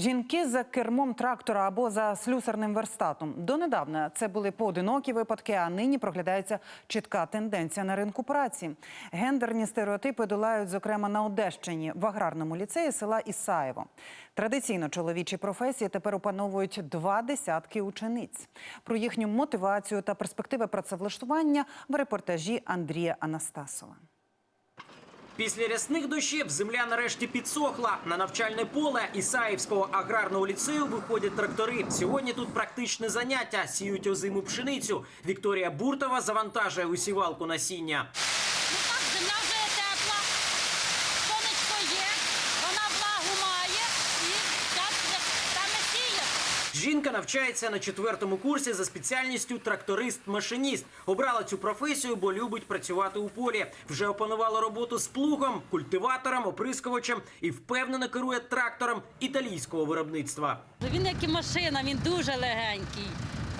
Жінки за кермом трактора або за слюсарним верстатом. Донедавна це були поодинокі випадки, а нині проглядається чітка тенденція на ринку праці. Гендерні стереотипи долають, зокрема, на Одещині в аграрному ліцеї села Ісаєво. Традиційно чоловічі професії тепер опановують два десятки учениць. Про їхню мотивацію та перспективи працевлаштування в репортажі Андрія Анастасова. Після рясних дощів земля нарешті підсохла. На навчальне поле Ісаївського аграрного ліцею виходять трактори. Сьогодні тут практичне заняття. Сіють озиму пшеницю. Вікторія Буртова завантажує усівалку насіння. Ну так, земля вже тепла, сонечко є, вона влагу має і час саме сіяти. Жінка навчається на четвертому курсі за спеціальністю тракторист-машиніст. Обрала цю професію, бо любить працювати у полі. Вже опанувала роботу з плугом, культиватором, оприскувачем і впевнено керує трактором італійського виробництва. Він як і машина, він дуже легенький.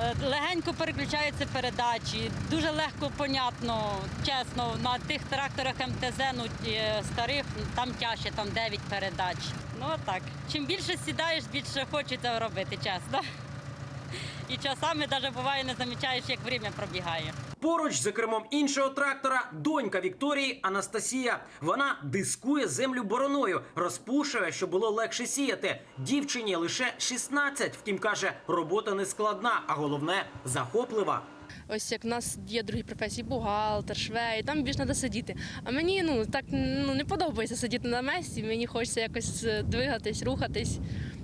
Е, Легенько переключаються передачі, дуже легко, понятно, чесно, на тих тракторах МТЗ, ну, е, старих, там тяжче, там 9 передач. Ну так. Чим більше сідаєш, більше хочеться робити, чесно. І часами навіть буває не замічаєш, як время пробігає. Поруч за кермом іншого трактора донька Вікторії Анастасія. Вона дискує землю бороною, розпушує, щоб було легше сіяти. Дівчині лише 16, втім каже, робота не складна, а головне захоплива. Ось як в нас є другі професії, бухгалтер, швей, там більш треба сидіти. А мені ну так ну не подобається сидіти на місці. Мені хочеться якось е, двигатись, рухатись,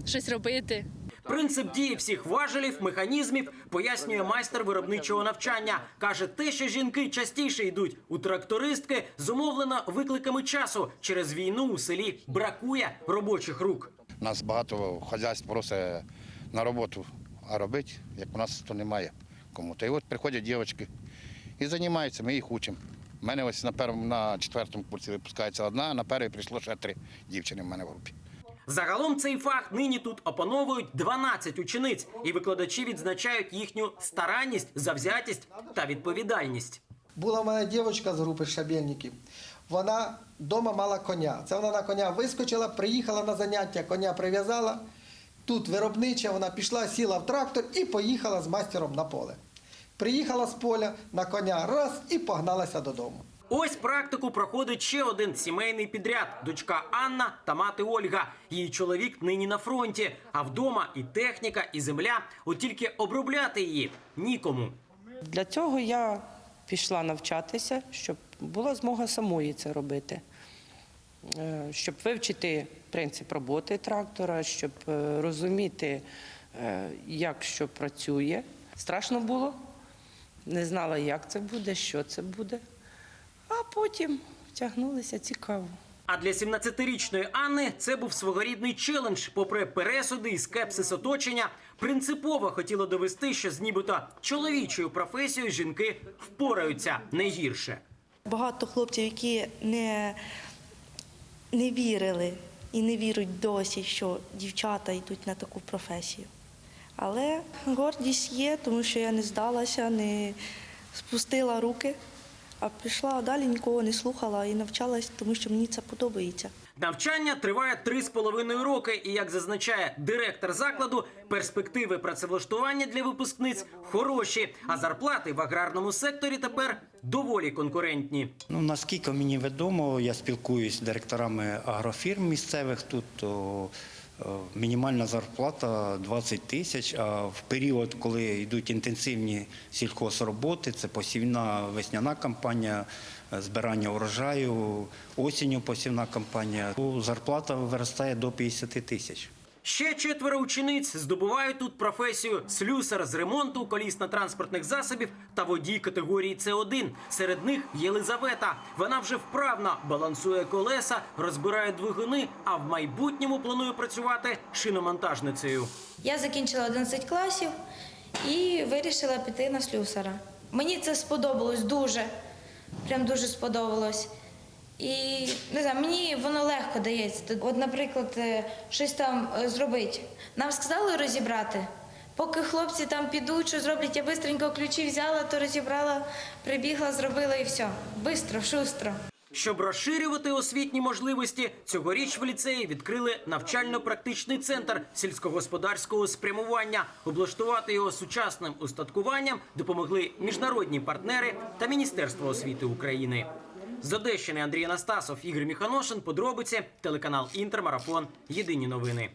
щось робити. Принцип дії всіх важелів, механізмів пояснює майстер виробничого навчання. Каже, те, що жінки частіше йдуть у трактористки, зумовлено викликами часу. Через війну у селі бракує робочих рук. У нас багато хазяйств просить на роботу, а робити, як у нас, то немає кому. Та й от приходять дівчатки і займаються, ми їх учимо. У мене ось на першому, на четвертому курсі випускається одна, на перший прийшло ще три дівчини в мене в групі. Загалом цей фах нині тут опановують 12 учениць, і викладачі відзначають їхню старанність, завзятість та відповідальність. Була в мене дівчинка з групи шабельників. Вона вдома мала коня. Це вона на коня вискочила, приїхала на заняття, коня прив'язала. Тут виробнича, вона пішла, сіла в трактор і поїхала з майстером на поле. Приїхала з поля на коня раз і погналася додому. Ось практику проходить ще один сімейний підряд: дочка Анна та мати Ольга. Її чоловік нині на фронті, а вдома і техніка, і земля. От тільки обробляти її нікому. Для цього я пішла навчатися, щоб була змога самої це робити, Е, щоб вивчити принцип роботи трактора, щоб е, розуміти, е, як що працює. Страшно було, не знала, як це буде, що це буде. А потім втягнулися цікаво. А для 17-річної Анни це був своєрідний челендж. Попри пересуди і скепсис оточення, принципово хотіла довести, що з нібито чоловічою професією жінки впораються не гірше. Багато хлопців, які не, не вірили і не вірять досі, що дівчата йдуть на таку професію. Але гордість є, тому що я не здалася, не спустила руки, а пішла далі, нікого не слухала і навчалась, тому що мені це подобається. Навчання триває три з половиною роки, і як зазначає директор закладу, перспективи працевлаштування для випускниць хороші, а зарплати в аграрному секторі тепер доволі конкурентні. Ну, наскільки мені відомо, я спілкуюсь з директорами агрофірм місцевих тут. То мінімальна зарплата 20 тисяч. А в період, коли йдуть інтенсивні сільхозроботи, це посівна весняна кампанія, е, збирання урожаю, осінню посівна кампанія, то зарплата виростає до 50 тисяч. Ще четверо учениць здобувають тут професію слюсар з ремонту колісно-транспортних засобів та водій категорії С1. Серед них Єлизавета. Вона вже вправно балансує колеса, розбирає двигуни, а в майбутньому планує працювати шиномонтажницею. Я закінчила 11 класів і вирішила піти на слюсара. Мені це сподобалось дуже, прям дуже сподобалось. І не знаю, мені воно легко дається. От, наприклад, е, щось там е, зробити. Нам сказали розібрати. Поки хлопці там підуть, що зроблять, я швидко ключі взяла, то розібрала, прибігла, зробила і все. Бистро, шустро. Щоб розширювати освітні можливості, цьогоріч в ліцеї відкрили навчально-практичний центр сільськогосподарського спрямування. Облаштувати його сучасним устаткуванням допомогли міжнародні партнери та Міністерство освіти України. З Одещини Андрій Анастасов, Ігор Міханошин. Подробиці телеканал Інтермарафон. Єдині новини.